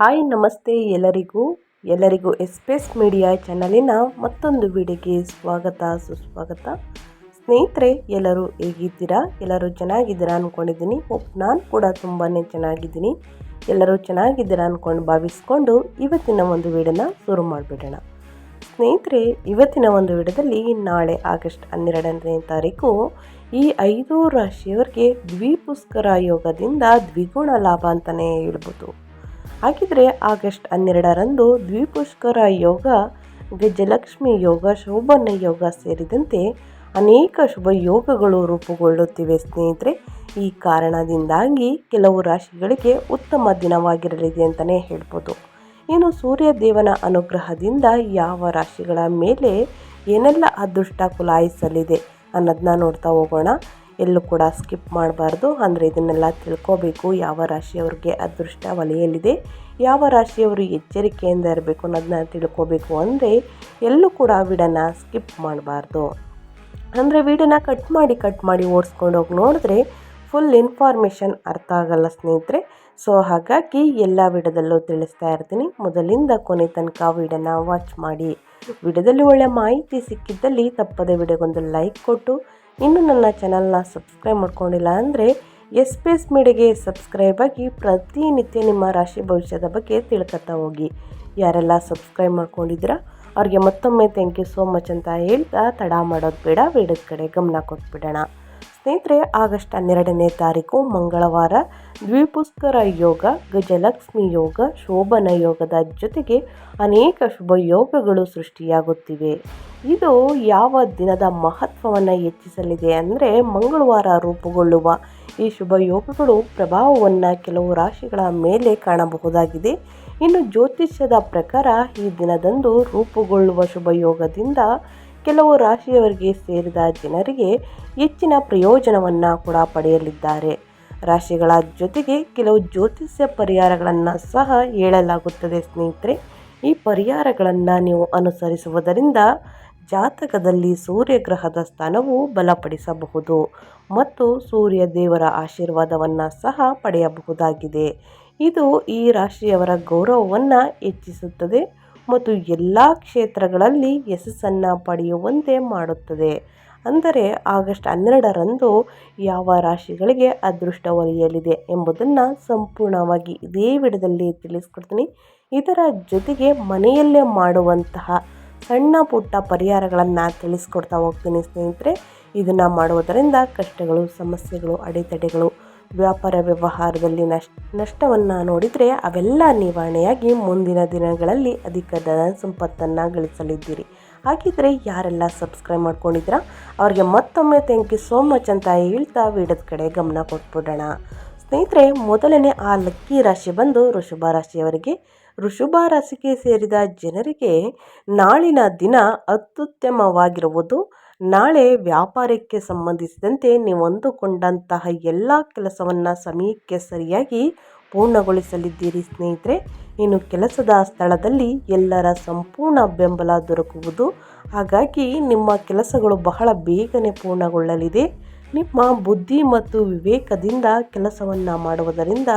Hi, ನಮಸ್ತೆ ಎಲ್ಲರಿಗೂ. ಎಲ್ಲರಿಗೂ ಎಸ್ಪೇಸ್ ಮೀಡಿಯಾ ಚಾನಲಿನ ಮತ್ತೊಂದು ವಿಡಿಯೋಗೆ ಸ್ವಾಗತ, ಸುಸ್ವಾಗತ. ಸ್ನೇಹಿತರೆ, ಎಲ್ಲರೂ ಹೇಗಿದ್ದೀರಾ? ಎಲ್ಲರೂ ಚೆನ್ನಾಗಿದ್ದೀರಾ ಅಂದ್ಕೊಂಡಿದ್ದೀನಿ ನಾನು ಕೂಡ ತುಂಬಾ ಚೆನ್ನಾಗಿದ್ದೀನಿ. ಎಲ್ಲರೂ ಚೆನ್ನಾಗಿದ್ದೀರಾ ಅಂದ್ಕೊಂಡು ಭಾವಿಸ್ಕೊಂಡು ಇವತ್ತಿನ ಒಂದು ವಿಡಿಯೋನ ಶುರು ಮಾಡಿಬಿಡೋಣ. ಸ್ನೇಹಿತರೆ, ಇವತ್ತಿನ ಒಂದು ವಿಡಿಯೋದಲ್ಲಿ ನಾಳೆ ಆಗಸ್ಟ್ ಹನ್ನೆರಡನೇ ತಾರೀಕು ಈ ಐದು ರಾಶಿಯವರಿಗೆ ದ್ವಿಪುಷ್ಕರ ಯೋಗದಿಂದ ದ್ವಿಗುಣ ಲಾಭ ಅಂತಲೇ ಹೇಳ್ಬೋದು. ಹಾಗಿದ್ರೆ ಆಗಸ್ಟ್ ಹನ್ನೆರಡರಂದು ದ್ವಿಪುಷ್ಕರ ಯೋಗ, ಗಜಲಕ್ಷ್ಮಿ ಯೋಗ, ಶೋಭನ ಯೋಗ ಸೇರಿದಂತೆ ಅನೇಕ ಶುಭ ಯೋಗಗಳು ರೂಪುಗೊಳ್ಳುತ್ತಿವೆ ಸ್ನೇಹಿತರೆ. ಈ ಕಾರಣದಿಂದಾಗಿ ಕೆಲವು ರಾಶಿಗಳಿಗೆ ಉತ್ತಮ ದಿನವಾಗಿರಲಿದೆ ಅಂತಲೇ ಹೇಳ್ಬೋದು. ಇನ್ನು ಸೂರ್ಯ ದೇವನ ಅನುಗ್ರಹದಿಂದ ಯಾವ ರಾಶಿಗಳ ಮೇಲೆ ಏನೆಲ್ಲ ಅದೃಷ್ಟ ಕುಲಾಯಿಸಲಿದೆ ಅನ್ನೋದನ್ನ ನೋಡ್ತಾ ಹೋಗೋಣ. ಎಲ್ಲೂ ಕೂಡ ಸ್ಕಿಪ್ ಮಾಡಬಾರ್ದು. ಅಂದರೆ ಇದನ್ನೆಲ್ಲ ತಿಳ್ಕೋಬೇಕು, ಯಾವ ರಾಶಿಯವ್ರಿಗೆ ಅದೃಷ್ಟ ವಲಯಲ್ಲಿದೆ, ಯಾವ ರಾಶಿಯವರು ಎಚ್ಚರಿಕೆಯಿಂದ ಇರಬೇಕು ಅನ್ನೋದನ್ನ ತಿಳ್ಕೋಬೇಕು ಅಂದರೆ ಎಲ್ಲೂ ಕೂಡ ವಿಡನ್ನು ಸ್ಕಿಪ್ ಮಾಡಬಾರ್ದು. ಅಂದರೆ ವಿಡನ್ನು ಕಟ್ ಮಾಡಿ ಕಟ್ ಮಾಡಿ ಓಡಿಸ್ಕೊಂಡು ಹೋಗಿ ನೋಡಿದ್ರೆ ಫುಲ್ ಇನ್ಫಾರ್ಮೇಷನ್ ಅರ್ಥ ಆಗಲ್ಲ ಸ್ನೇಹಿತರೆ. ಸೊ, ಹಾಗಾಗಿ ಎಲ್ಲ ವಿಡದಲ್ಲೂ ತಿಳಿಸ್ತಾ ಇರ್ತೀನಿ. ಮೊದಲಿಂದ ಕೊನೆ ತನಕ ವಿಡನ್ನು ವಾಚ್ ಮಾಡಿ. ವಿಡದಲ್ಲಿ ಒಳ್ಳೆ ಮಾಹಿತಿ ಸಿಕ್ಕಿದ್ದಲ್ಲಿ ತಪ್ಪದೆ ವಿಡಿಯೋಗೊಂದು ಲೈಕ್ ಕೊಟ್ಟು ಇನ್ನು ನನ್ನ ಚಾನಲ್ನ ಸಬ್ಸ್ಕ್ರೈಬ್ ಮಾಡ್ಕೊಂಡಿಲ್ಲ ಅಂದರೆ ಎಸ್ ಪಿ ಎಸ್ ಮೀಡಿಯಾಗೆ ಸಬ್ಸ್ಕ್ರೈಬ್ ಆಗಿ ಪ್ರತಿನಿತ್ಯ ನಿಮ್ಮ ರಾಶಿ ಭವಿಷ್ಯದ ಬಗ್ಗೆ ತಿಳ್ಕೊತಾ ಹೋಗಿ. ಯಾರೆಲ್ಲ ಸಬ್ಸ್ಕ್ರೈಬ್ ಮಾಡ್ಕೊಂಡಿದ್ದೀರಾ, ಅವ್ರಿಗೆ ಮತ್ತೊಮ್ಮೆ ಥ್ಯಾಂಕ್ ಯು ಸೋ ಮಚ್ ಅಂತ ಹೇಳ್ತಾ ತಡ ಮಾಡೋದು ಬೇಡ, ಬೇಡದ ಕಡೆ ಗಮನ ಕೊಟ್ಬಿಡೋಣ. ಸ್ನೇಹಿತರೆ, ಆಗಸ್ಟ್ ಹನ್ನೆರಡನೇ ತಾರೀಕು ಮಂಗಳವಾರ ದ್ವಿಪುಷ್ಕರ ಯೋಗ, ಗಜಲಕ್ಷ್ಮಿ ಯೋಗ, ಶೋಭನ ಯೋಗದ ಜೊತೆಗೆ ಅನೇಕ ಶುಭ ಯೋಗಗಳು ಸೃಷ್ಟಿಯಾಗುತ್ತಿವೆ. ಇದು ಯಾವ ದಿನದ ಮಹತ್ವವನ್ನು ಹೆಚ್ಚಿಸಲಿದೆ ಅಂದರೆ ಮಂಗಳವಾರ ರೂಪುಗೊಳ್ಳುವ ಈ ಶುಭ ಯೋಗಗಳು ಪ್ರಭಾವವನ್ನು ಕೆಲವು ರಾಶಿಗಳ ಮೇಲೆ ಕಾಣಬಹುದಾಗಿದೆ. ಇನ್ನು ಜ್ಯೋತಿಷ್ಯದ ಪ್ರಕಾರ ಈ ದಿನದಂದು ರೂಪುಗೊಳ್ಳುವ ಶುಭ ಯೋಗದಿಂದ ಕೆಲವು ರಾಶಿಯವರಿಗೆ ಸೇರಿದ ಜನರಿಗೆ ಹೆಚ್ಚಿನ ಪ್ರಯೋಜನವನ್ನು ಕೂಡ ಪಡೆಯಲಿದ್ದಾರೆ. ರಾಶಿಗಳ ಜೊತೆಗೆ ಕೆಲವು ಜ್ಯೋತಿಷ್ಯ ಪರಿಹಾರಗಳನ್ನು ಸಹ ಹೇಳಲಾಗುತ್ತದೆ ಸ್ನೇಹಿತರೆ. ಈ ಪರಿಹಾರಗಳನ್ನು ನೀವು ಅನುಸರಿಸುವುದರಿಂದ ಜಾತಕದಲ್ಲಿ ಸೂರ್ಯಗ್ರಹದ ಸ್ಥಾನವು ಬಲಪಡಿಸಬಹುದು ಮತ್ತು ಸೂರ್ಯ ದೇವರ ಆಶೀರ್ವಾದವನ್ನು ಸಹ ಪಡೆಯಬಹುದಾಗಿದೆ. ಇದು ಈ ರಾಶಿಯವರ ಗೌರವವನ್ನು ಹೆಚ್ಚಿಸುತ್ತದೆ ಮತ್ತು ಎಲ್ಲ ಕ್ಷೇತ್ರಗಳಲ್ಲಿ ಯಶಸ್ಸನ್ನು ಪಡೆಯುವಂತೆ ಮಾಡುತ್ತದೆ. ಅಂದರೆ ಆಗಸ್ಟ್ ಹನ್ನೆರಡರಂದು ಯಾವ ರಾಶಿಗಳಿಗೆ ಅದೃಷ್ಟ ಒಲಿಯಲಿದೆ ಎಂಬುದನ್ನು ಸಂಪೂರ್ಣವಾಗಿ ಇದೇ ವಿಡದಲ್ಲಿ ತಿಳಿಸ್ಕೊಡ್ತೀನಿ. ಇದರ ಜೊತೆಗೆ ಮನೆಯಲ್ಲೇ ಮಾಡುವಂತಹ ಸಣ್ಣ ಪುಟ್ಟ ಪರಿಹಾರಗಳನ್ನು ತಿಳಿಸ್ಕೊಡ್ತಾ ಹೋಗ್ತೀನಿ ಸ್ನೇಹಿತರೆ. ಇದನ್ನು ಮಾಡುವುದರಿಂದ ಕಷ್ಟಗಳು, ಸಮಸ್ಯೆಗಳು, ಅಡೆತಡೆಗಳು ವ್ಯಾಪಾರ ವ್ಯವಹಾರದಲ್ಲಿ ನಷ್ಟ ನಷ್ಟವನ್ನು ನೋಡಿದರೆ ಅವೆಲ್ಲ ನಿವಾರಣೆಯಾಗಿ ಮುಂದಿನ ದಿನಗಳಲ್ಲಿ ಅಧಿಕ ಧನ ಸಂಪತ್ತನ್ನು ಗಳಿಸಲಿದ್ದೀರಿ. ಹಾಗಿದ್ರೆ ಯಾರೆಲ್ಲ ಸಬ್ಸ್ಕ್ರೈಬ್ ಮಾಡ್ಕೊಂಡಿದ್ದೀರಾ, ಅವ್ರಿಗೆ ಮತ್ತೊಮ್ಮೆ ಥ್ಯಾಂಕ್ ಯು ಸೋ ಮಚ್ ಅಂತ ಹೇಳ್ತಾ ವಿಡದ ಕಡೆ ಗಮನ ಕೊಟ್ಬಿಡೋಣ. ಸ್ನೇಹಿತರೆ, ಮೊದಲನೇ ಆ ಲಕ್ಕಿ ರಾಶಿ ಬಂದು ಋಷಭ ರಾಶಿಯವರಿಗೆ. ಋಷಭ ರಾಶಿಗೆ ಸೇರಿದ ಜನರಿಗೆ ನಾಳಿನ ದಿನ ಅತ್ಯುತ್ತಮವಾಗಿರುವುದು ನಾಳೆ ವ್ಯಾಪಾರಕ್ಕೆ ಸಂಬಂಧಿಸಿದಂತೆ ನೀವು ಅಂದುಕೊಂಡಂತಹ ಎಲ್ಲ ಕೆಲಸವನ್ನು ಸಮಯಕ್ಕೆ ಸರಿಯಾಗಿ ಪೂರ್ಣಗೊಳಿಸಲಿದ್ದೀರಿ ಸ್ನೇಹಿತರೆ. ಇನ್ನು ಕೆಲಸದ ಸ್ಥಳದಲ್ಲಿ ಎಲ್ಲರ ಸಂಪೂರ್ಣ ಬೆಂಬಲ ದೊರಕುವುದು. ಹಾಗಾಗಿ ನಿಮ್ಮ ಕೆಲಸಗಳು ಬಹಳ ಬೇಗನೆ ಪೂರ್ಣಗೊಳ್ಳಲಿದೆ. ನಿಮ್ಮ ಬುದ್ಧಿ ಮತ್ತು ವಿವೇಕದಿಂದ ಕೆಲಸವನ್ನು ಮಾಡುವುದರಿಂದ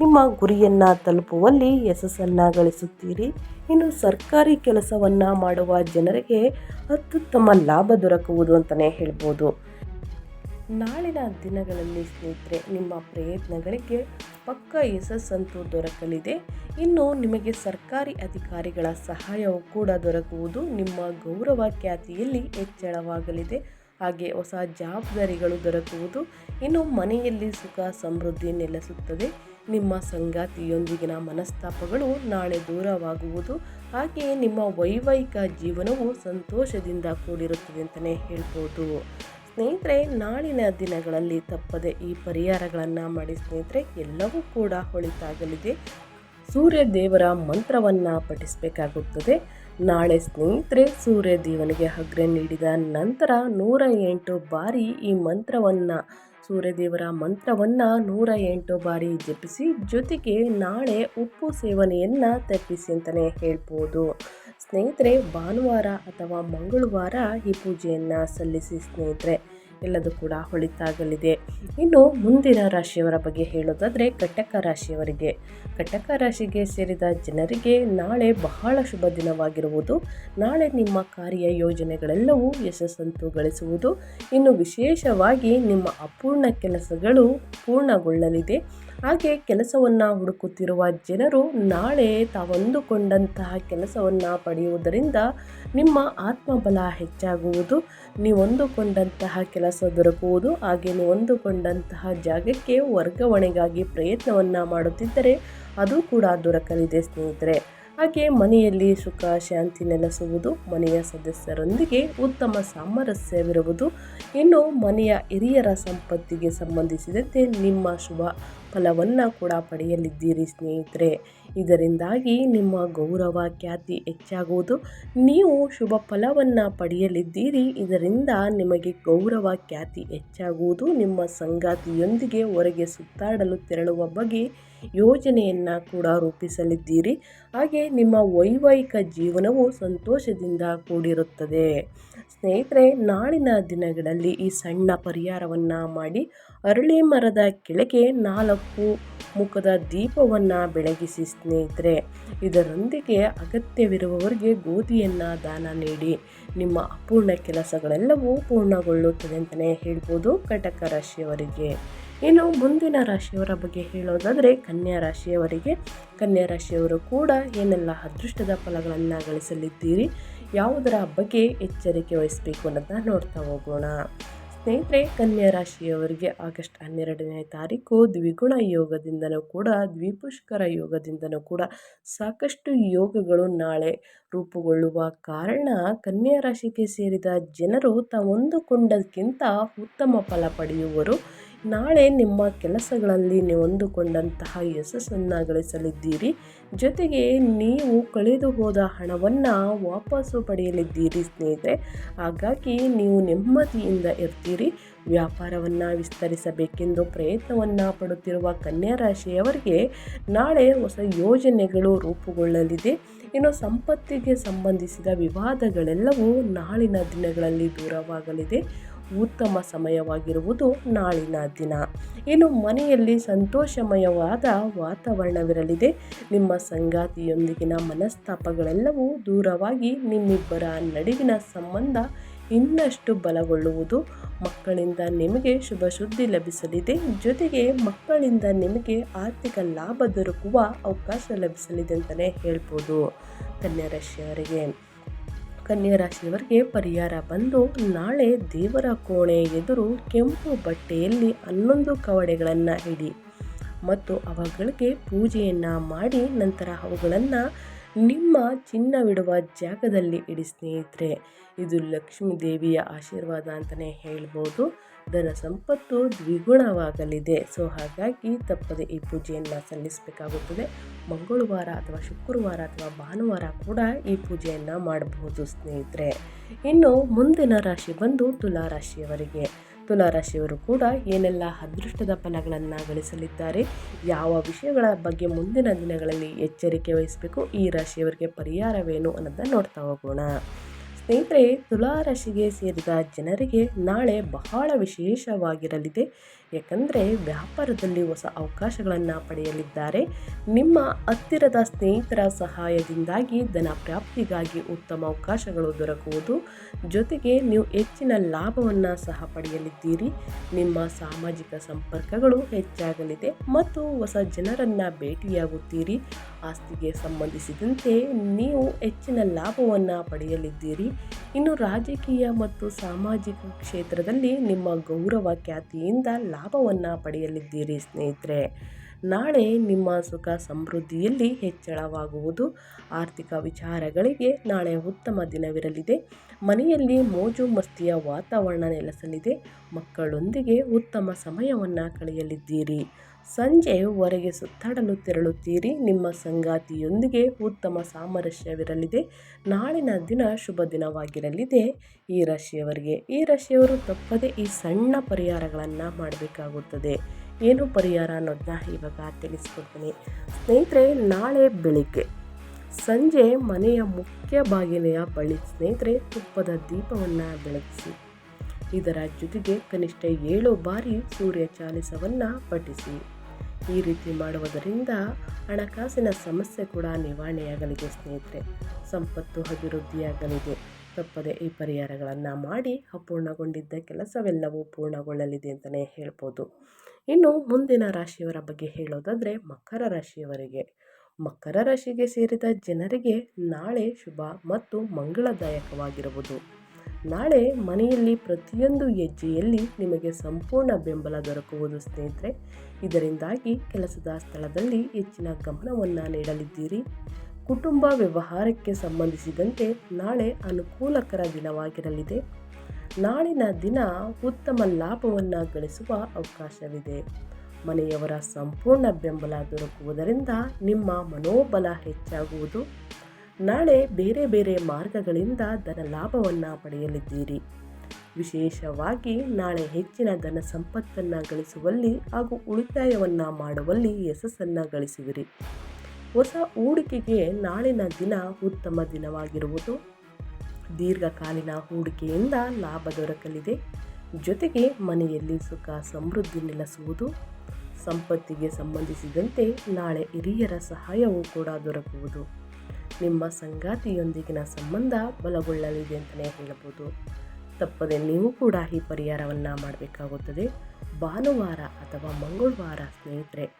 ನಿಮ್ಮ ಗುರಿಯನ್ನು ತಲುಪುವಲ್ಲಿ ಯಶಸ್ಸನ್ನು ಗಳಿಸುತ್ತೀರಿ. ಇನ್ನು ಸರ್ಕಾರಿ ಕೆಲಸವನ್ನು ಮಾಡುವ ಜನರಿಗೆ ಅತ್ಯುತ್ತಮ ಲಾಭ ದೊರಕುವುದು ಅಂತಲೇ ಹೇಳ್ಬೋದು. ನಾಳಿನ ದಿನಗಳಲ್ಲಿ ಸ್ನೇಹಿತರೆ, ನಿಮ್ಮ ಪ್ರಯತ್ನಗಳಿಗೆ ಪಕ್ಕ ಯಶಸ್ಸಂತೂ ದೊರಕಲಿದೆ. ಇನ್ನು ನಿಮಗೆ ಸರ್ಕಾರಿ ಅಧಿಕಾರಿಗಳ ಸಹಾಯವು ಕೂಡ ದೊರಕುವುದು ನಿಮ್ಮ ಗೌರವ ಖ್ಯಾತಿಯಲ್ಲಿ ಹೆಚ್ಚಳವಾಗಲಿದೆ. ಹಾಗೆ ಹೊಸ ಜವಾಬ್ದಾರಿಗಳು ದೊರಕುವುದು ಇನ್ನು ಮನೆಯಲ್ಲಿ ಸುಖ ಸಮೃದ್ಧಿ ನೆಲೆಸುತ್ತದೆ. ನಿಮ್ಮ ಸಂಗಾತಿಯೊಂದಿಗಿನ ಮನಸ್ತಾಪಗಳು ನಾಳೆ ದೂರವಾಗುವುದು. ಹಾಗೆಯೇ ನಿಮ್ಮ ವೈವಾಹಿಕ ಜೀವನವು ಸಂತೋಷದಿಂದ ಕೂಡಿರುತ್ತದೆ ಅಂತಲೇ ಹೇಳ್ಬೋದು. ಸ್ನೇಹಿತರೆ, ನಾಳಿನ ದಿನಗಳಲ್ಲಿ ತಪ್ಪದೆ ಈ ಪರಿಹಾರಗಳನ್ನು ಮಾಡಿ ಸ್ನೇಹಿತರೆ, ಎಲ್ಲವೂ ಕೂಡ ಹೊಳಿತಾಗಲಿದೆ. ಸೂರ್ಯ ದೇವರ ಮಂತ್ರವನ್ನು ಪಠಿಸಬೇಕಾಗುತ್ತದೆ. ನಾಳೆ ಸ್ನೇಹಿತರೆ ಸೂರ್ಯ ದೇವನಿಗೆ ಹಗ್ರೆ ನೀಡಿದ ನಂತರ ನೂರ ಎಂಟು ಬಾರಿ ಈ ಮಂತ್ರವನ್ನು ಸೂರ್ಯದೇವರ ಮಂತ್ರವನ್ನು ನೂರ ಎಂಟು ಬಾರಿ ಜಪಿಸಿ, ಜೊತೆಗೆ ನಾಳೆ ಉಪ್ಪು ಸೇವನೆಯನ್ನು ತಪ್ಪಿಸಿ ಅಂತಲೇ ಹೇಳ್ಬೋದು. ಸ್ನೇಹಿತರೆ, ಭಾನುವಾರ ಅಥವಾ ಮಂಗಳವಾರ ಈ ಪೂಜೆಯನ್ನು ಸಲ್ಲಿಸಿ ಸ್ನೇಹಿತರೆ. ಎಲ್ಲದೂ ಕೂಡ ಹೊಳಿತಾಗಲಿದೆ. ಇನ್ನು ಮುಂದಿನ ರಾಶಿಯವರ ಬಗ್ಗೆ ಹೇಳೋದಾದರೆ ಕಟಕ ರಾಶಿಯವರಿಗೆ. ಕಟಕ ರಾಶಿಗೆ ಸೇರಿದ ಜನರಿಗೆ ನಾಳೆ ಬಹಳ ಶುಭ ದಿನವಾಗಿರುವುದು. ನಾಳೆ ನಿಮ್ಮ ಕಾರ್ಯ ಯೋಜನೆಗಳೆಲ್ಲವೂ ಯಶಸ್ಸಂತು ಗಳಿಸುವುದು. ಇನ್ನು ವಿಶೇಷವಾಗಿ ನಿಮ್ಮ ಅಪೂರ್ಣ ಕೆಲಸಗಳು ಪೂರ್ಣಗೊಳ್ಳಲಿದೆ. ಹಾಗೆ ಕೆಲಸವನ್ನು ಹುಡುಕುತ್ತಿರುವ ಜನರು ನಾಳೆ ತಾವಂದುಕೊಂಡಂತಹ ಕೆಲಸವನ್ನು ಪಡೆಯುವುದರಿಂದ ನಿಮ್ಮ ಆತ್ಮಬಲ ಹೆಚ್ಚಾಗುವುದು. ನೀವೊಂದುಕೊಂಡಂತಹ ಕೆಲಸ ದೊರಕುವುದು, ಹಾಗೆ ನೀವೊಂದುಕೊಂಡಂತಹ ಜಾಗಕ್ಕೆ ವರ್ಗಾವಣೆಗಾಗಿ ಪ್ರಯತ್ನವನ್ನು ಮಾಡುತ್ತಿದ್ದರೆ ಅದು ಕೂಡ ದೊರಕಲಿದೆ ಸ್ನೇಹಿತರೆ. ಹಾಗೆ ಮನೆಯಲ್ಲಿ ಸುಖ, ಶಾಂತಿ ನೆಲೆಸುವುದು, ಮನೆಯ ಸದಸ್ಯರೊಂದಿಗೆ ಉತ್ತಮ ಸಾಮರಸ್ಯವಿರುವುದು. ಇನ್ನು ಮನೆಯ ಹಿರಿಯರ ಸಂಪತ್ತಿಗೆ ಸಂಬಂಧಿಸಿದಂತೆ ನಿಮ್ಮ ಶುಭ ಫಲವನ್ನು ಕೂಡ ಪಡೆಯಲಿದ್ದೀರಿ ಸ್ನೇಹಿತರೆ. ಇದರಿಂದಾಗಿ ನಿಮ್ಮ ಗೌರವ ಖ್ಯಾತಿ ಹೆಚ್ಚಾಗುವುದು. ನೀವು ಶುಭ ಫಲವನ್ನು ಪಡೆಯಲಿದ್ದೀರಿ. ಇದರಿಂದ ನಿಮಗೆ ಗೌರವ ಖ್ಯಾತಿ ಹೆಚ್ಚಾಗುವುದು. ನಿಮ್ಮ ಸಂಗಾತಿಯೊಂದಿಗೆ ಹೊರಗೆ ಸುತ್ತಾಡಲು ತೆರಳುವ ಬಗ್ಗೆ ಯೋಜನೆಯನ್ನು ಕೂಡ ರೂಪಿಸಲಿದ್ದೀರಿ. ಹಾಗೆ ನಿಮ್ಮ ವೈವಾಹಿಕ ಜೀವನವು ಸಂತೋಷದಿಂದ ಕೂಡಿರುತ್ತದೆ. ಸ್ನೇಹಿತರೆ, ನಾಳಿನ ದಿನಗಳಲ್ಲಿ ಈ ಸಣ್ಣ ಪರಿಹಾರವನ್ನು ಮಾಡಿ ಅರಳಿ ಮರದ ಕೆಳಗೆ ನಾಲ್ಕು ಮುಖದ ದೀಪವನ್ನು ಬೆಳಗಿಸಿ ಸ್ನೇಹಿತರೆ. ಇದರೊಂದಿಗೆ ಅಗತ್ಯವಿರುವವರಿಗೆ ಗೋಧಿಯನ್ನು ದಾನ ನೀಡಿ. ನಿಮ್ಮ ಅಪೂರ್ಣ ಕೆಲಸಗಳೆಲ್ಲವೂ ಪೂರ್ಣಗೊಳ್ಳುತ್ತದೆ ಅಂತಲೇ ಹೇಳ್ಬೋದು ಕಟಕ ರಾಶಿಯವರಿಗೆ. ಇನ್ನು ಮುಂದಿನ ರಾಶಿಯವರ ಬಗ್ಗೆ ಹೇಳೋದಾದರೆ ಕನ್ಯಾ ರಾಶಿಯವರಿಗೆ, ಕನ್ಯಾ ರಾಶಿಯವರು ಕೂಡ ಏನೆಲ್ಲ ಅದೃಷ್ಟದ ಫಲಗಳನ್ನು ಗಳಿಸಲಿದ್ದೀರಿ, ಯಾವುದರ ಬಗ್ಗೆ ಎಚ್ಚರಿಕೆ ವಹಿಸಬೇಕು ಅನ್ನೋದನ್ನ ನೋಡ್ತಾ ಹೋಗೋಣ. ಸ್ನೇಹಿತರೆ, ಕನ್ಯಾ ರಾಶಿಯವರಿಗೆ ಆಗಸ್ಟ್ ಹನ್ನೆರಡನೇ ತಾರೀಕು ದ್ವಿಗುಣ ಯೋಗದಿಂದನೂ ಕೂಡ, ದ್ವಿಪುಷ್ಕರ ಯೋಗದಿಂದನೂ ಕೂಡ ಸಾಕಷ್ಟು ಯೋಗಗಳು ನಾಳೆ ರೂಪುಗೊಳ್ಳುವ ಕಾರಣ ಕನ್ಯಾ ರಾಶಿಗೆ ಸೇರಿದ ಜನರು ತಾವೊಂದುಕೊಂಡಕ್ಕಿಂತ ಉತ್ತಮ ಫಲ ಪಡೆಯುವರು. ನಾಳೆ ನಿಮ್ಮ ಕೆಲಸಗಳಲ್ಲಿ ನೀವು ಹೊಂದಿಕೊಂಡಂತಹ ಯಶಸ್ಸನ್ನು ಗಳಿಸಲಿದ್ದೀರಿ. ಜೊತೆಗೆ ನೀವು ಕಳೆದು ಹೋದ ಹಣವನ್ನು ವಾಪಸ್ಸು ಪಡೆಯಲಿದ್ದೀರಿ ಸ್ನೇಹಿತರೆ. ಹಾಗಾಗಿ ನೀವು ನೆಮ್ಮದಿಯಿಂದ ಇರ್ತೀರಿ. ವ್ಯಾಪಾರವನ್ನು ವಿಸ್ತರಿಸಬೇಕೆಂದು ಪ್ರಯತ್ನವನ್ನು ಪಡುತ್ತಿರುವ ಕನ್ಯಾ ರಾಶಿಯವರಿಗೆ ನಾಳೆ ಹೊಸ ಯೋಜನೆಗಳು ರೂಪುಗೊಳ್ಳಲಿದೆ. ಇನ್ನು ಸಂಪತ್ತಿಗೆ ಸಂಬಂಧಿಸಿದ ವಿವಾದಗಳೆಲ್ಲವೂ ನಾಳಿನ ದಿನಗಳಲ್ಲಿ ದೂರವಾಗಲಿದೆ. ಉತ್ತಮ ಸಮಯವಾಗಿರುವುದು ನಾಳಿನ ದಿನ. ಇನ್ನು ಮನೆಯಲ್ಲಿ ಸಂತೋಷಮಯವಾದ ವಾತಾವರಣವಿರಲಿದೆ. ನಿಮ್ಮ ಸಂಗಾತಿಯೊಂದಿಗಿನ ಮನಸ್ತಾಪಗಳೆಲ್ಲವೂ ದೂರವಾಗಿ ನಿಮ್ಮಿಬ್ಬರ ನಡುವಿನ ಸಂಬಂಧ ಇನ್ನಷ್ಟು ಬಲಗೊಳ್ಳುವುದು, ಮಕ್ಕಳಿಂದ ನಿಮಗೆ ಶುಭ ಸುದ್ದಿ ಲಭಿಸಲಿದೆ. ಜೊತೆಗೆ ಮಕ್ಕಳಿಂದ ನಿಮಗೆ ಆರ್ಥಿಕ ಲಾಭ ದೊರಕುವ ಅವಕಾಶ ಲಭಿಸಲಿದೆ ಅಂತಲೇ ಹೇಳ್ಬೋದು. ಕನ್ಯಾ ರಾಶಿಯವರಿಗೆ ರಾಶಿಯವರಿಗೆ ಪರಿಹಾರ ಬಂದು ನಾಳೆ ದೇವರ ಕೋಣೆ ಎದುರು ಕೆಂಪು ಬಟ್ಟೆಯಲ್ಲಿ ಹನ್ನೊಂದು ಕವಡೆಗಳನ್ನು ಇಡಿ. ಮತ್ತು ಅವುಗಳಿಗೆ ಪೂಜೆಯನ್ನು ಮಾಡಿ ನಂತರ ಅವುಗಳನ್ನು ನಿಮ್ಮ ಚಿನ್ನವಿಡುವ ಜಾಗದಲ್ಲಿ ಇಡಿ ಸ್ನೇಹಿತರೆ. ಇದು ಲಕ್ಷ್ಮೀ ದೇವಿಯ ಆಶೀರ್ವಾದ ಅಂತಲೇ ಹೇಳ್ಬೋದು. ಧನ ಸಂಪತ್ತು ದ್ವಿಗುಣವಾಗಲಿದೆ. ಸೊ, ಹಾಗಾಗಿ ತಪ್ಪದೆ ಈ ಪೂಜೆಯನ್ನು ಸಲ್ಲಿಸಬೇಕಾಗುತ್ತದೆ. ಮಂಗಳವಾರ ಅಥವಾ ಶುಕ್ರವಾರ ಅಥವಾ ಭಾನುವಾರ ಕೂಡ ಈ ಪೂಜೆಯನ್ನು ಮಾಡಬಹುದು ಸ್ನೇಹಿತರೆ. ಇನ್ನು ಮುಂದಿನ ರಾಶಿ ಬಂದು ತುಲಾ ರಾಶಿಯವರಿಗೆ ತುಲಾರಾಶಿಯವರು ಕೂಡ ಏನೆಲ್ಲ ಅದೃಷ್ಟದ ಫಲಗಳನ್ನು ಗಳಿಸಲಿದ್ದಾರೆ, ಯಾವ ವಿಷಯಗಳ ಬಗ್ಗೆ ಮುಂದಿನ ದಿನಗಳಲ್ಲಿ ಎಚ್ಚರಿಕೆ ವಹಿಸಬೇಕು, ಈ ರಾಶಿಯವರಿಗೆ ಪರಿಹಾರವೇನು ಅನ್ನೋದನ್ನು ನೋಡ್ತಾ ಹೋಗೋಣ. ಸ್ನೇಹಿತರೆ, ತುಲಾರಾಶಿಗೆ ಸೇರಿದ ಜನರಿಗೆ ನಾಳೆ ಬಹಳ ವಿಶೇಷವಾಗಿರಲಿದೆ. ಯಾಕಂದರೆ ವ್ಯಾಪಾರದಲ್ಲಿ ಹೊಸ ಅವಕಾಶಗಳನ್ನು ಪಡೆಯಲಿದ್ದಾರೆ. ನಿಮ್ಮ ಹತ್ತಿರದ ಸ್ನೇಹಿತರ ಸಹಾಯದಿಂದಾಗಿ ಧನ ಪ್ರಾಪ್ತಿಗಾಗಿ ಉತ್ತಮ ಅವಕಾಶಗಳು ದೊರಕುವುದು. ಜೊತೆಗೆ ನೀವು ಹೆಚ್ಚಿನ ಲಾಭವನ್ನು ಸಹ ಪಡೆಯಲಿದ್ದೀರಿ. ನಿಮ್ಮ ಸಾಮಾಜಿಕ ಸಂಪರ್ಕಗಳು ಹೆಚ್ಚಾಗಲಿದೆ ಮತ್ತು ಹೊಸ ಜನರನ್ನು ಭೇಟಿಯಾಗುತ್ತೀರಿ. ಆಸ್ತಿಗೆ ಸಂಬಂಧಿಸಿದಂತೆ ನೀವು ಹೆಚ್ಚಿನ ಲಾಭವನ್ನು ಪಡೆಯಲಿದ್ದೀರಿ. ಇನ್ನು ರಾಜಕೀಯ ಮತ್ತು ಸಾಮಾಜಿಕ ಕ್ಷೇತ್ರದಲ್ಲಿ ನಿಮ್ಮ ಗೌರವ ಖ್ಯಾತಿಯಿಂದ ಲಾಭವನ್ನು ಪಡೆಯಲಿದ್ದೀರಿ ಸ್ನೇಹಿತರೆ. ನಾಳೆ ನಿಮ್ಮ ಸುಖ ಸಮೃದ್ಧಿಯಲ್ಲಿ ಹೆಚ್ಚಳವಾಗುವುದು. ಆರ್ಥಿಕ ವಿಚಾರಗಳಿಗೆ ನಾಳೆ ಉತ್ತಮ ದಿನವಿರಲಿದೆ. ಮನೆಯಲ್ಲಿ ಮೋಜು ಮಸ್ತಿಯ ವಾತಾವರಣ ನೆಲೆಸಲಿದೆ. ಮಕ್ಕಳೊಂದಿಗೆ ಉತ್ತಮ ಸಮಯವನ್ನು ಕಳೆಯಲಿದ್ದೀರಿ. ಸಂಜೆ ಹೊರಗೆ ಸುತ್ತಾಡಲು ತೆರಳುತ್ತೀರಿ. ನಿಮ್ಮ ಸಂಗಾತಿಯೊಂದಿಗೆ ಉತ್ತಮ ಸಾಮರಸ್ಯವಿರಲಿದೆ. ನಾಳಿನ ದಿನ ಶುಭ ದಿನವಾಗಿರಲಿದೆ. ಈ ರಾಶಿಯವರಿಗೆ, ಈ ರಾಶಿಯವರು ತಪ್ಪದೇ ಈ ಸಣ್ಣ ಪರಿಹಾರಗಳನ್ನು ಮಾಡಬೇಕಾಗುತ್ತದೆ. ಏನು ಪರಿಹಾರ ಅನ್ನೋದನ್ನ ಇವಾಗ ತಿಳಿಸ್ಕೊಡ್ತೀನಿ. ಸ್ನೇಹಿತರೆ, ನಾಳೆ ಬೆಳಿಗ್ಗೆ ಸಂಜೆ ಮನೆಯ ಮುಖ್ಯ ಬಾಗಿಲೆಯ ಬಳಿ ಸ್ನೇಹಿತರೆ, ತುಪ್ಪದ ದೀಪವನ್ನು ಬೆಳಗಿಸಿ, ಇದರ ಜೊತೆಗೆ ಕನಿಷ್ಠ ಏಳು ಬಾರಿ ಸೂರ್ಯ ಚಾಲಿಸವನ್ನು ಪಠಿಸಿ. ಈ ರೀತಿ ಮಾಡುವುದರಿಂದ ಹಣಕಾಸಿನ ಸಮಸ್ಯೆ ಕೂಡ ನಿವಾರಣೆಯಾಗಲಿದೆ ಸ್ನೇಹಿತರೆ. ಸಂಪತ್ತು ಅಭಿವೃದ್ಧಿಯಾಗಲಿದೆ. ತಪ್ಪದೆ ಈ ಪರಿಹಾರಗಳನ್ನು ಮಾಡಿ ಅಪೂರ್ಣಗೊಂಡಿದ್ದ ಕೆಲಸವೆಲ್ಲವೂ ಪೂರ್ಣಗೊಳ್ಳಲಿದೆ ಅಂತಲೇ ಹೇಳ್ಬೋದು. ಇನ್ನು ಮುಂದಿನ ರಾಶಿಯವರ ಬಗ್ಗೆ ಹೇಳೋದಾದರೆ ಮಕರ ರಾಶಿಯವರಿಗೆ. ಮಕರ ರಾಶಿಗೆ ಸೇರಿದ ಜನರಿಗೆ ನಾಳೆ ಶುಭ ಮತ್ತು ಮಂಗಳದಾಯಕವಾಗಿರುವುದು. ನಾಳೆ ಮನೆಯಲ್ಲಿ ಪ್ರತಿಯೊಂದು ಹೆಜ್ಜೆಯಲ್ಲಿ ನಿಮಗೆ ಸಂಪೂರ್ಣ ಬೆಂಬಲ ದೊರಕುವುದು ಸ್ನೇಹಿತರೆ. ಇದರಿಂದಾಗಿ ಕೆಲಸದ ಸ್ಥಳದಲ್ಲಿ ಹೆಚ್ಚಿನ ಗಮನವನ್ನು ನೀಡಲಿದ್ದೀರಿ. ಕುಟುಂಬ ವ್ಯವಹಾರಕ್ಕೆ ಸಂಬಂಧಿಸಿದಂತೆ ನಾಳೆ ಅನುಕೂಲಕರ ದಿನವಾಗಿರಲಿದೆ. ನಾಳಿನ ದಿನ ಉತ್ತಮ ಲಾಭವನ್ನು ಗಳಿಸುವ ಅವಕಾಶವಿದೆ. ಮನೆಯವರ ಸಂಪೂರ್ಣ ಬೆಂಬಲ ದೊರಕುವುದರಿಂದ ನಿಮ್ಮ ಮನೋಬಲ ಹೆಚ್ಚಾಗುವುದು. ನಾಳೆ ಬೇರೆ ಬೇರೆ ಮಾರ್ಗಗಳಿಂದ ಧನ ಲಾಭವನ್ನು ಪಡೆಯಲಿದ್ದೀರಿ. ವಿಶೇಷವಾಗಿ ನಾಳೆ ಹೆಚ್ಚಿನ ಧನ ಸಂಪತ್ತನ್ನು ಗಳಿಸುವಲ್ಲಿ ಹಾಗೂ ಉಳಿತಾಯವನ್ನು ಮಾಡುವಲ್ಲಿ ಯಶಸ್ಸನ್ನು ಗಳಿಸುವಿರಿ. ಹೊಸ ಹೂಡಿಕೆಗೆ ನಾಳಿನ ದಿನ ಉತ್ತಮ ದಿನವಾಗಿರುವುದು. ದೀರ್ಘಕಾಲೀನ ಹೂಡಿಕೆಯಿಂದ ಲಾಭ ದೊರಕಲಿದೆ. ಜೊತೆಗೆ ಮನೆಯಲ್ಲಿ ಸುಖ, ಸಮೃದ್ಧಿ ನೆಲೆಸುವುದು, ಸಂಪತ್ತಿಗೆ ಸಂಬಂಧಿಸಿದಂತೆ ನಾಳೆ ಹಿರಿಯರ ಸಹಾಯವೂ ಕೂಡ ದೊರಕುವುದು. ನಿಮ್ಮ ಸಂಗಾತಿಯೊಂದಿಗಿನ ಸಂಬಂಧ ಬಲಗೊಳ್ಳಲಿದೆ ಅಂತಲೇ ಹೇಳಬಹುದು. ತಪ್ಪದೆ ನೀವು ಕೂಡ ಈ ಪರಿಹಾರವನ್ನು ಮಾಡಬೇಕಾಗುತ್ತದೆ. ಭಾನುವಾರ ಅಥವಾ ಮಂಗಳವಾರ ಸ್ನೇಹಿತರೆ,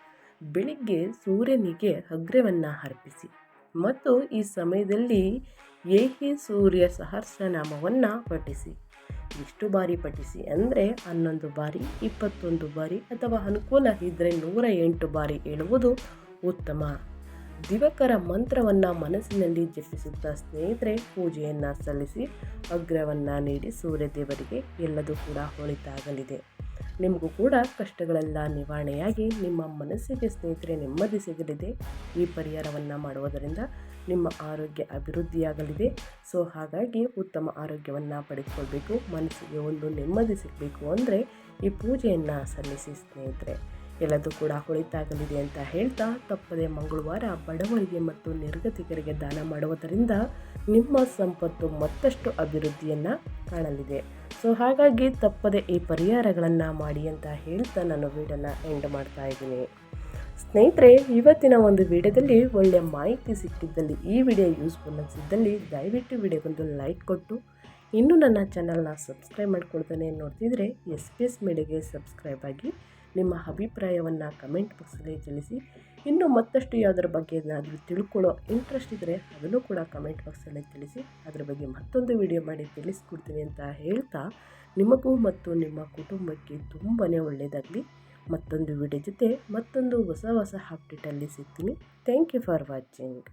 ಬೆಳಿಗ್ಗೆ ಸೂರ್ಯನಿಗೆ ಅಗ್ರವನ್ನು ಅರ್ಪಿಸಿ. ಮತ್ತು ಈ ಸಮಯದಲ್ಲಿ ಏಕೆ ಸೂರ್ಯ ಸಹಸ್ರನಾಮವನ್ನು ಪಠಿಸಿ? ಎಷ್ಟು ಬಾರಿ ಪಠಿಸಿ ಅಂದರೆ ಹನ್ನೊಂದು ಬಾರಿ, ಇಪ್ಪತ್ತೊಂದು ಬಾರಿ ಅಥವಾ ಅನುಕೂಲ ಇದ್ದರೆ ನೂರ ಎಂಟು ಬಾರಿ ಹೇಳುವುದು ಉತ್ತಮ. ದಿವಕರ ಮಂತ್ರವನ್ನು ಮನಸ್ಸಿನಲ್ಲಿ ಜಪಿಸುತ್ತಾ ಸ್ನೇಹಿತರೆ, ಪೂಜೆಯನ್ನು ಸಲ್ಲಿಸಿ, ಅಗ್ರವನ್ನು ನೀಡಿ ಸೂರ್ಯದೇವರಿಗೆ ಎಲ್ಲದೂ ಕೂಡ ಒಳಿತಾಗಲಿದೆ ನಿಮಗೂ ಕೂಡ ಕಷ್ಟಗಳೆಲ್ಲ ನಿವಾರಣೆಯಾಗಿ ನಿಮ್ಮ ಮನಸ್ಸಿಗೆ ಸ್ನೇಹಿತರೆ ನೆಮ್ಮದಿ ಸಿಗಲಿದೆ. ಈ ಪರಿಹಾರವನ್ನು ಮಾಡುವುದರಿಂದ ನಿಮ್ಮ ಆರೋಗ್ಯ ಅಭಿವೃದ್ಧಿಯಾಗಲಿದೆ. ಸೊ, ಹಾಗಾಗಿ ಉತ್ತಮ ಆರೋಗ್ಯವನ್ನು ಪಡೆದುಕೊಳ್ಬೇಕು. ಮನಸ್ಸಿಗೆ ಒಂದು ನೆಮ್ಮದಿ ಸಿಗಬೇಕು ಅಂದರೆ ಈ ಪೂಜೆಯನ್ನು ಸಲ್ಲಿಸಿ ಸ್ನೇಹಿತರೆ. ಎಲ್ಲದೂ ಕೂಡ ಹೊಳಿತಾಗಲಿದೆ ಅಂತ ಹೇಳ್ತಾ ತಪ್ಪದೆ ಮಂಗಳವಾರ ಬಡವರಿಗೆ ಮತ್ತು ನಿರ್ಗತಿಕರಿಗೆ ದಾನ ಮಾಡುವುದರಿಂದ ನಿಮ್ಮ ಸಂಪತ್ತು ಮತ್ತಷ್ಟು ಅಭಿವೃದ್ಧಿಯನ್ನು ಕಾಣಲಿದೆ. ಸೊ ಹಾಗಾಗಿ ತಪ್ಪದೆ ಈ ಪರಿಹಾರಗಳನ್ನು ಮಾಡಿ ಅಂತ ಹೇಳ್ತಾ ನಾನು ವೀಡಿಯೋನ ಎಂಡ್ ಮಾಡ್ತಾ ಇದ್ದೀನಿ. ಸ್ನೇಹಿತರೆ, ಇವತ್ತಿನ ಒಂದು ವಿಡಿಯೋದಲ್ಲಿ ಒಳ್ಳೆಯ ಮಾಹಿತಿ ಸಿಕ್ಕಿದ್ದಲ್ಲಿ, ಈ ವಿಡಿಯೋ ಯೂಸ್ಫುಲ್ ಅನಿಸಿದ್ದಲ್ಲಿ ದಯವಿಟ್ಟು ವಿಡಿಯೋಗೊಂದು ಲೈಕ್ ಕೊಟ್ಟು, ಇನ್ನೂ ನನ್ನ ಚಾನಲ್ನ ಸಬ್ಸ್ಕ್ರೈಬ್ ಮಾಡ್ಕೊಳ್ತಾನೆ ನೋಡ್ತಿದ್ರೆ ಎಸ್ ಪಿ ಎಸ್ ಮೀಡಿಯಾಗೆ ಸಬ್ಸ್ಕ್ರೈಬ್ ಆಗಿ ನಿಮ್ಮ ಅಭಿಪ್ರಾಯವನ್ನು ಕಮೆಂಟ್ ಬಾಕ್ಸಲ್ಲಿ ತಿಳಿಸಿ. ಇನ್ನು ಮತ್ತಷ್ಟು ಯಾವುದ್ರ ಬಗ್ಗೆ ಏನಾದರೂ ತಿಳ್ಕೊಳ್ಳೋ ಇಂಟ್ರೆಸ್ಟ್ ಇದ್ದರೆ ಅದನ್ನು ಕೂಡ ಕಮೆಂಟ್ ಬಾಕ್ಸಲ್ಲಿ ತಿಳಿಸಿ. ಅದರ ಬಗ್ಗೆ ಮತ್ತೊಂದು ವಿಡಿಯೋ ಮಾಡಿ ತಿಳಿಸ್ಕೊಡ್ತೀನಿ ಅಂತ ಹೇಳ್ತಾ ನಿಮಗೂ ಮತ್ತು ನಿಮ್ಮ ಕುಟುಂಬಕ್ಕೆ ತುಂಬಾ ಒಳ್ಳೆಯದಾಗಲಿ. ಮತ್ತೊಂದು ವಿಡಿಯೋ ಜೊತೆ ಮತ್ತೊಂದು ಹೊಸ ಹೊಸ ಅಪ್ಡೇಟಲ್ಲಿ ಸಿಗ್ತೀನಿ. Thank you for watching